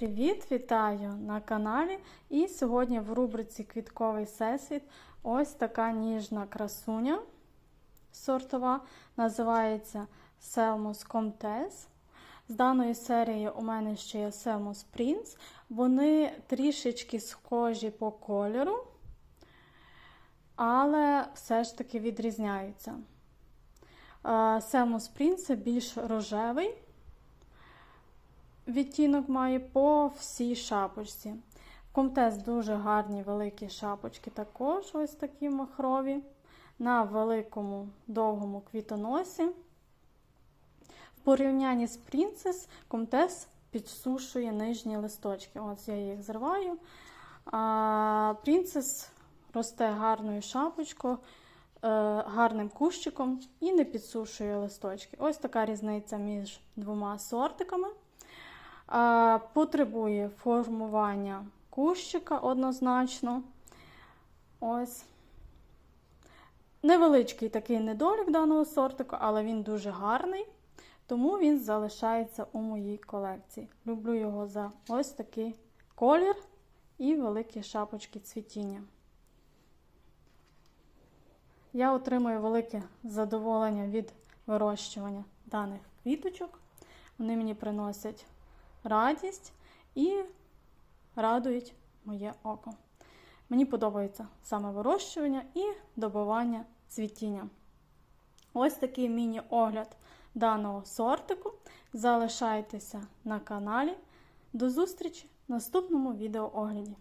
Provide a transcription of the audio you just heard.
Привіт, вітаю на каналі. І сьогодні в рубриці Квітковий всесвіт ось така ніжна красуня сортова, називається Selmus Comtesse. З даної серії у мене ще є Selmus Prince. Вони трішечки схожі по кольору, але все ж таки відрізняються. Selmus Prince більш рожевий відтінок має по всій шапочці. Комтес дуже гарні великі шапочки, також ось такі махрові, на великому довгому квітоносі. В порівнянні з Princess Комтес підсушує нижні листочки. Ось я їх зриваю. Princess росте гарною шапочкою, гарним кущиком і не підсушує листочки. Ось така різниця між двома сортиками. Потребує формування кущика однозначно. Ось. Невеличкий такий недолік даного сортику, але він дуже гарний, тому він залишається у моїй колекції. Люблю його за ось такий колір і великі шапочки цвітіння. Я отримую велике задоволення від вирощування даних квіточок. Вони мені приносять радість і радують моє око. Мені подобається саме вирощування і добивання цвітіння. Ось такий міні-огляд даного сортику. Залишайтеся на каналі. До зустрічі в наступному відеоогляді.